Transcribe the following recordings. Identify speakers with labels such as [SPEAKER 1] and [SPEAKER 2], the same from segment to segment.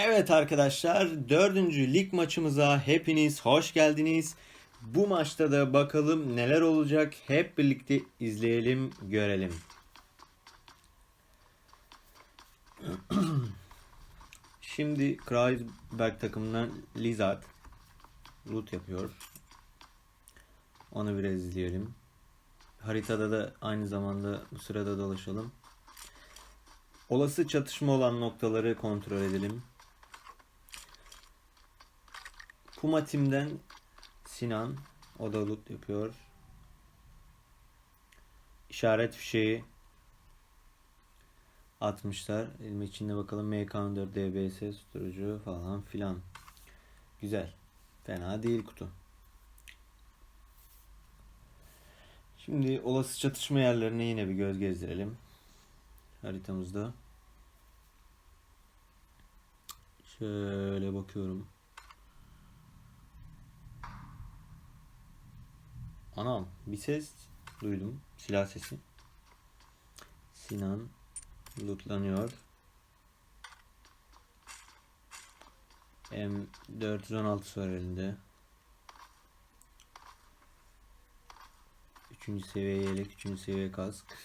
[SPEAKER 1] Evet arkadaşlar dördüncü lig maçımıza hepiniz hoş geldiniz. Bu maçta da bakalım neler olacak hep birlikte izleyelim görelim. Şimdi Kreuzberg takımından Lizard loot yapıyor. Onu biraz izleyelim. Haritada da aynı zamanda bu sırada dolaşalım. Olası çatışma olan noktaları kontrol edelim. Puma Team'den Sinan o da loot yapıyor. İşaret fişeği atmışlar. Elim içinde bakalım MK14 DBS susturucu falan filan. Güzel. Fena değil kutu. Şimdi olası çatışma yerlerine yine bir göz gezdirelim. Haritamızda. Şöyle bakıyorum. Anam bir ses duydum. Silah sesi. Sinan lootlanıyor. M416 var elinde. Üçüncü seviye yelek, üçüncü seviye kask.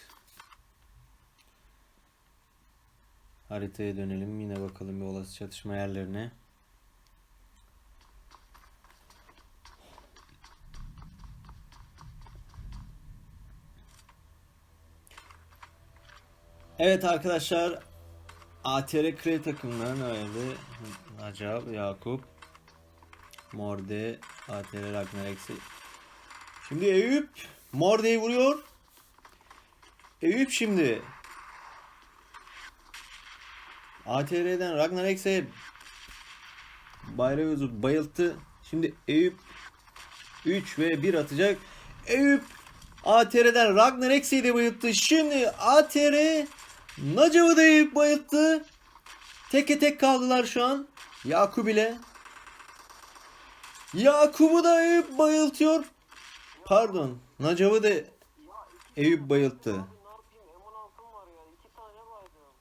[SPEAKER 1] Haritaya dönelim. Yine bakalım bir olası çatışma yerlerine. Evet arkadaşlar ATR Kre takımından öyle Acab, Yakup Morde ATR Ragnar Eksi Şimdi Eyüp Morde'yi vuruyor Eyüp şimdi ATR'den Ragnar Ekse Bayrağız'ı bayılttı. Şimdi Eyüp 3 ve 1 atacak. Eyüp ATR'den Ragnar Ekse'yi de bayılttı. Şimdi ATR Nacav'ı da Eyüp bayılttı. Teke tek kaldılar şu an. Yakup ile. Yakup'u da Eyüp bayıltıyor. Pardon. Nacav'ı da Eyüp bayılttı.
[SPEAKER 2] Ne yapayım? M16'm var ya. iki tane baydım.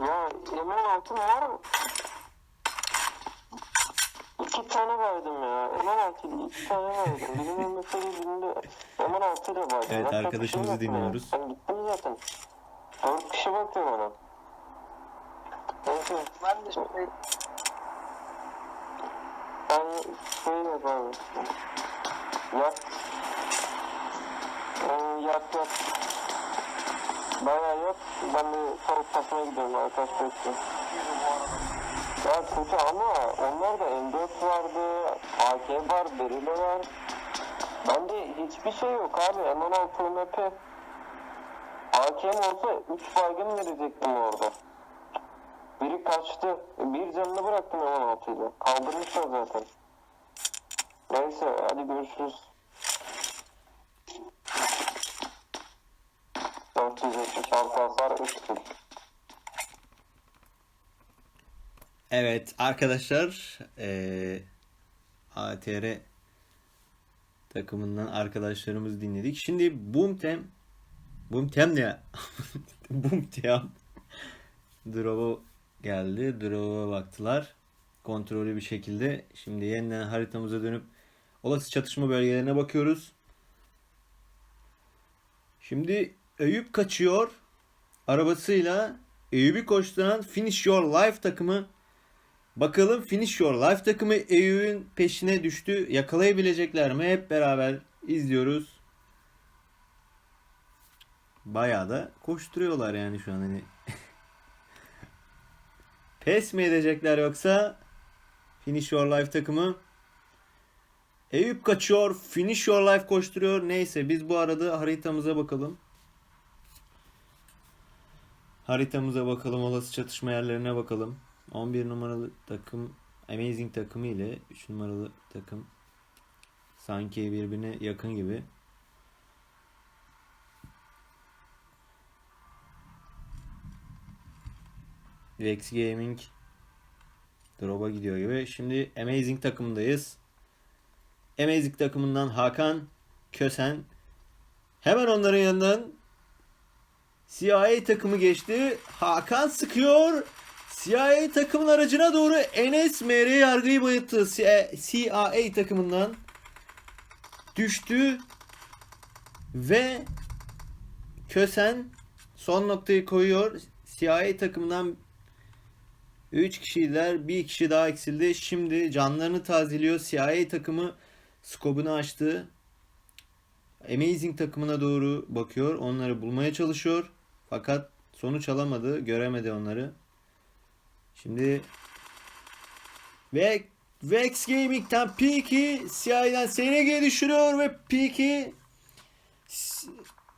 [SPEAKER 2] Ya M16'm var? İki tane baydım ya. M16 ile iki tane baydım. Birinin mesela birinde M16 ile baydım.
[SPEAKER 1] Evet,
[SPEAKER 2] Ben
[SPEAKER 1] arkadaşımızı
[SPEAKER 2] yok
[SPEAKER 1] dinliyoruz.
[SPEAKER 2] ya. Ben gittim zaten. Dört kişi bakıyor bana. Neyse.
[SPEAKER 3] Ben de şey,
[SPEAKER 2] Ben şey yapalım. Yat. Ee, yat yat. Bayağı yat. Ben de tavuk tasmaya gidiyorum arkadaş bekliyor. Ya kötü ama onlar da M4 vardı, AK var, Berile var. Bende hiçbir şey yok abi. M16 MP. AK'm olsa 3 baygın verecektim orada. Biri kaçtı. Bir canını bıraktım M16 ile. Kaldırmışlar zaten. Neyse hadi görüşürüz. 476 hasar 3 kill.
[SPEAKER 1] Evet arkadaşlar eee ATR takımından arkadaşlarımızı dinledik. Şimdi Boomtem Boomtem ne? Boomtem Drop'a geldi. Drop'a baktılar. Kontrollü bir şekilde. Şimdi yeniden haritamıza dönüp olası çatışma bölgelerine bakıyoruz. Şimdi Eyüp kaçıyor. Arabasıyla Eyüp'ü koşturan Finish Your Life takımı Bakalım Finish Your Life takımı Eyüp'ün peşine düştü. Yakalayabilecekler mi? Hep beraber izliyoruz. Bayağı da koşturuyorlar yani şu an hani. Pes mi edecekler yoksa Finish Your Life takımı Eyüp kaçıyor. Finish Your Life koşturuyor. Neyse biz bu arada haritamıza bakalım. Haritamıza bakalım. Olası çatışma yerlerine bakalım. 11 numaralı takım Amazing takımı ile 3 numaralı takım sanki birbirine yakın gibi. Rex Gaming Drop'a gidiyor gibi. Şimdi Amazing takımındayız. Amazing takımından Hakan Kösen Hemen onların yanından CIA takımı geçti. Hakan sıkıyor. CIA takımın aracına doğru Enes MR yargıyı bayılttı. CIA takımından düştü ve Kösen son noktayı koyuyor. CIA takımından 3 kişiydiler. Bir kişi daha eksildi. Şimdi canlarını tazeliyor. CIA takımı skobunu açtı. Amazing takımına doğru bakıyor. Onları bulmaya çalışıyor. Fakat sonuç alamadı. Göremedi onları. Şimdi ve Vex Gaming'den Peaky CIA'den SNG'ye düşürüyor ve Peaky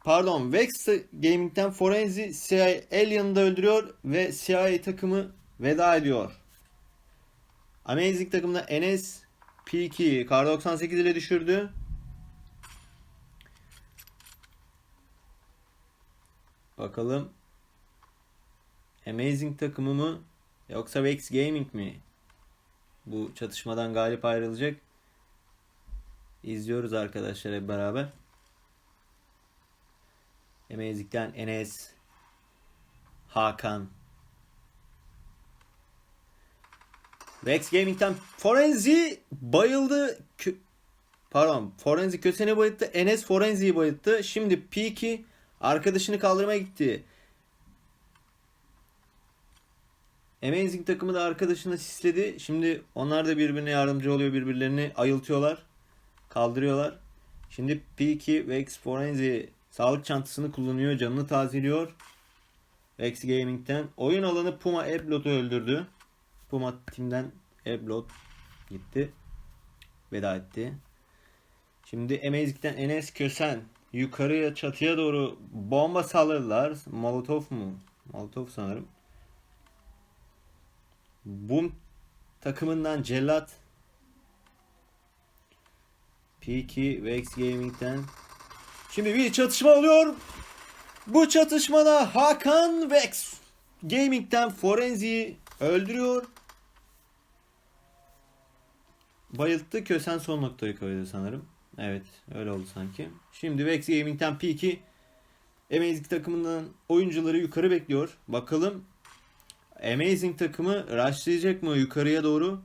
[SPEAKER 1] pardon Vex Gaming'den Forenzi CIA Alien'ı da öldürüyor ve CIA takımı veda ediyor. Amazing takımında Enes Peaky Kar 98 ile düşürdü. Bakalım Amazing takımı mı yoksa Vex Gaming mi? Bu çatışmadan galip ayrılacak. İzliyoruz arkadaşlar hep beraber. Amazing'den Enes Hakan Vex Gaming'den Forenzi bayıldı. Kö- Pardon. Forenzi Kösen'i bayılttı. Enes Forenzi'yi bayılttı. Şimdi Peaky arkadaşını kaldırmaya gitti. Amazing takımı da arkadaşını sisledi. Şimdi onlar da birbirine yardımcı oluyor. Birbirlerini ayıltıyorlar. Kaldırıyorlar. Şimdi Peaky Vex Forenzi sağlık çantasını kullanıyor. Canını tazeliyor. Vex Gaming'den. Oyun alanı Puma Eblot'u öldürdü. Puma timden Eblot gitti. Veda etti. Şimdi Amazing'den Enes Kösen yukarıya çatıya doğru bomba salladılar. Molotov mu? Molotov sanırım. Boom takımından Cellat Peaky Vex Gaming'den Şimdi bir çatışma oluyor. Bu çatışmada Hakan Vex Gaming'den Forenzi'yi öldürüyor. Bayılttı. Kösen son noktayı koydu sanırım. Evet öyle oldu sanki. Şimdi Vex Gaming'den Peaky Amazing takımından oyuncuları yukarı bekliyor. Bakalım Amazing takımı rushlayacak mı yukarıya doğru?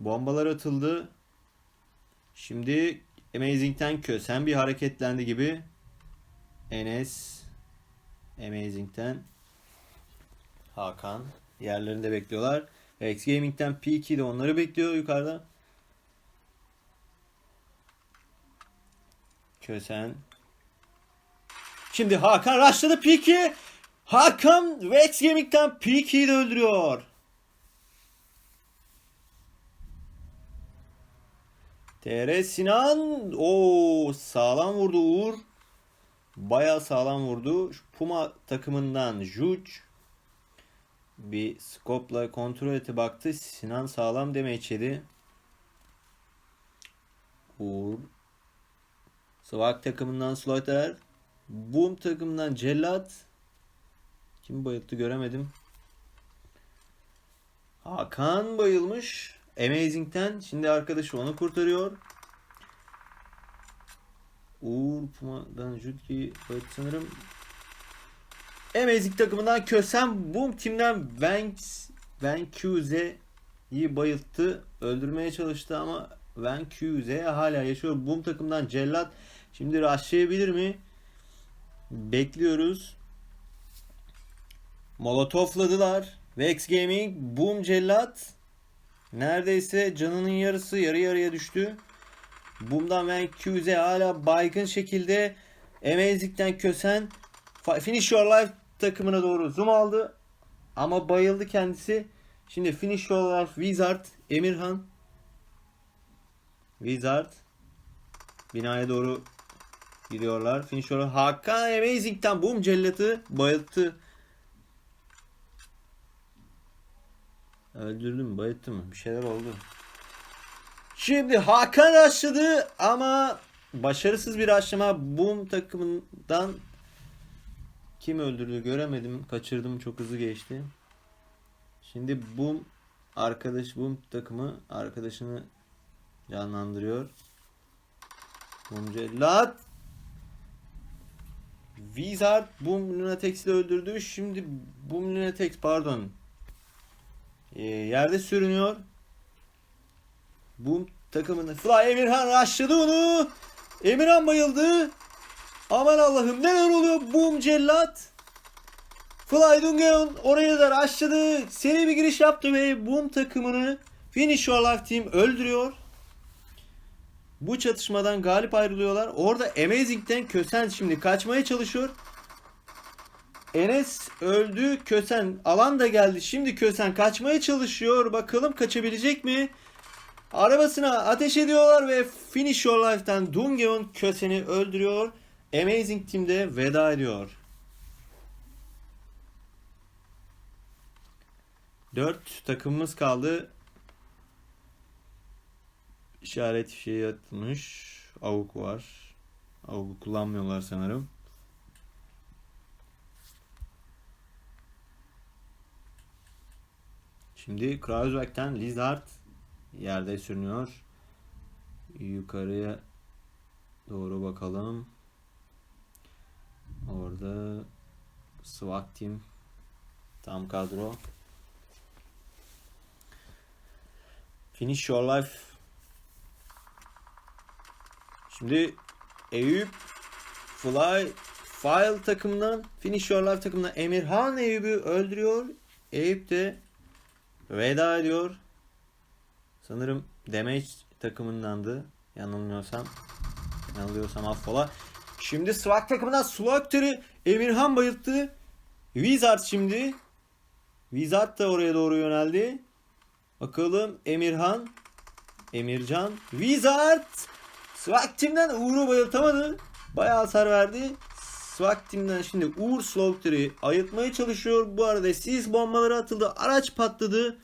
[SPEAKER 1] Bombalar atıldı. Şimdi Amazing'den Kösen bir hareketlendi gibi. Enes Amazing'den Hakan yerlerinde bekliyorlar. X Gaming'den P2 de onları bekliyor yukarıda. Kösen. Şimdi Hakan rushladı P2. Hakan ve X Gaming'den P2'yi de öldürüyor. TR Sinan. o sağlam vurdu Uğur. Baya sağlam vurdu. Şu Puma takımından Juj bir skopla kontrol etti baktı. Sinan sağlam deme içeri. Uğur. Swag takımından Slaughter. Boom takımından Cellat. Kim bayılttı göremedim. Hakan bayılmış. Amazing'ten. Şimdi arkadaşı onu kurtarıyor. Uğur Puma'dan Jutki bayılttı sanırım. Amazing takımından Kösem Boom Team'den Vanks Van Qze'yi bayılttı. Öldürmeye çalıştı ama Van Qze hala yaşıyor. Boom takımdan Cellat şimdi rushlayabilir mi? Bekliyoruz. Molotovladılar. Vex Gaming, Boom Cellat neredeyse canının yarısı yarı yarıya düştü. Boom'dan Van Qze hala baygın şekilde Amazing'den Kösen Finish Your Life takımına doğru zoom aldı. Ama bayıldı kendisi. Şimdi Finish Your Life Wizard Emirhan Wizard binaya doğru gidiyorlar. Finish Your Life Hakan Amazing'den boom cellatı bayılttı. Öldürdü mü bayılttı mı? Bir şeyler oldu. Şimdi Hakan açladı ama başarısız bir aşama Boom takımından kim öldürdü göremedim. Kaçırdım çok hızlı geçti. Şimdi Boom arkadaş Boom takımı arkadaşını canlandırıyor. Boom cellat. Wizard Boom Lunatex'i öldürdü. Şimdi Boom Lunatex pardon. Ee, yerde sürünüyor. Boom takımını Fly Emirhan rushladı onu. Emirhan bayıldı. Aman Allah'ım neler oluyor Boom cellat. Fly Dungeon oraya da rushladı. Seri bir giriş yaptı ve Boom takımını Finish Your Life Team öldürüyor. Bu çatışmadan galip ayrılıyorlar. Orada Amazing'den Kösen şimdi kaçmaya çalışıyor. Enes öldü. Kösen alan da geldi. Şimdi Kösen kaçmaya çalışıyor. Bakalım kaçabilecek mi? Arabasına ateş ediyorlar ve Finish Your Life'tan Dungeon Kösen'i öldürüyor. Amazing Team'de veda ediyor. 4 takımımız kaldı. İşaret fişeği atılmış. Avuk var. Avuk kullanmıyorlar sanırım. Şimdi Kreuzberg'den Lizard yerde sürünüyor. Yukarıya doğru bakalım. Orada SWAT Team tam kadro. Finish Your Life Şimdi Eyüp Fly File takımından Finish Your Life takımından Emirhan Eyüp'ü öldürüyor. Eyüp de veda ediyor. Sanırım Damage takımındandı. Yanılmıyorsam. Yanılıyorsam affola. Şimdi Swag takımından Slugter'ı Emirhan bayılttı. Wizard şimdi. Wizard da oraya doğru yöneldi. Bakalım Emirhan. Emircan. Wizard. Swag Team'den Uğur'u bayıltamadı. Bayağı hasar verdi. Swag Team'den şimdi Uğur Slaughter'ı ayırtmaya çalışıyor. Bu arada sis bombaları atıldı. Araç patladı.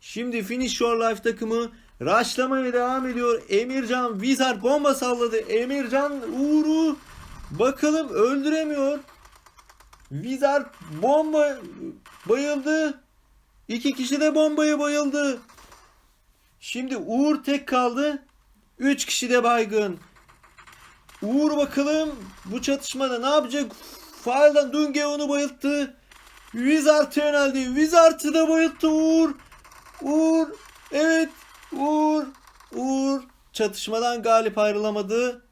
[SPEAKER 1] Şimdi Finish Your Life takımı rushlamaya devam ediyor. Emircan Wizard bomba salladı. Emircan Uğur'u bakalım öldüremiyor. Wizard bomba bayıldı. İki kişi de bombaya bayıldı. Şimdi Uğur tek kaldı. Üç kişi de baygın. Uğur bakalım bu çatışmada ne yapacak? File'dan Dunge onu bayılttı. Wizard'a yöneldi. Wizard'ı da bayılttı Uğur. Uğur. Evet. Uğur. Uğur. Çatışmadan galip ayrılamadı.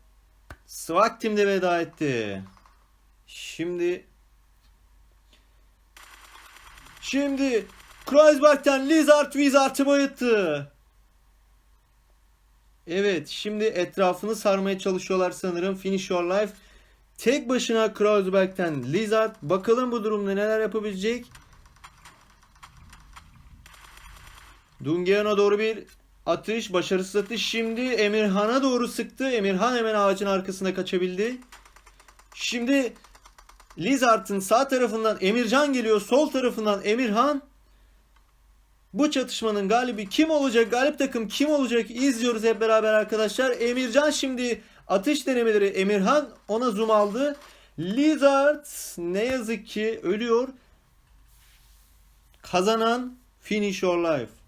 [SPEAKER 1] Swag Team de veda etti. Şimdi Şimdi Kreuzberg'den Lizard Wizard'ı bayılttı. Evet şimdi etrafını sarmaya çalışıyorlar sanırım. Finish Your Life. Tek başına Kreuzberg'den Lizard. Bakalım bu durumda neler yapabilecek. Dungeon'a doğru bir atış. Başarısız atış. Şimdi Emirhan'a doğru sıktı. Emirhan hemen ağacın arkasına kaçabildi. Şimdi Lizard'ın sağ tarafından Emircan geliyor. Sol tarafından Emirhan. Bu çatışmanın galibi kim olacak? Galip takım kim olacak? İzliyoruz hep beraber arkadaşlar. Emircan şimdi atış denemeleri Emirhan ona zoom aldı. Lizard ne yazık ki ölüyor. Kazanan Finish Your Life.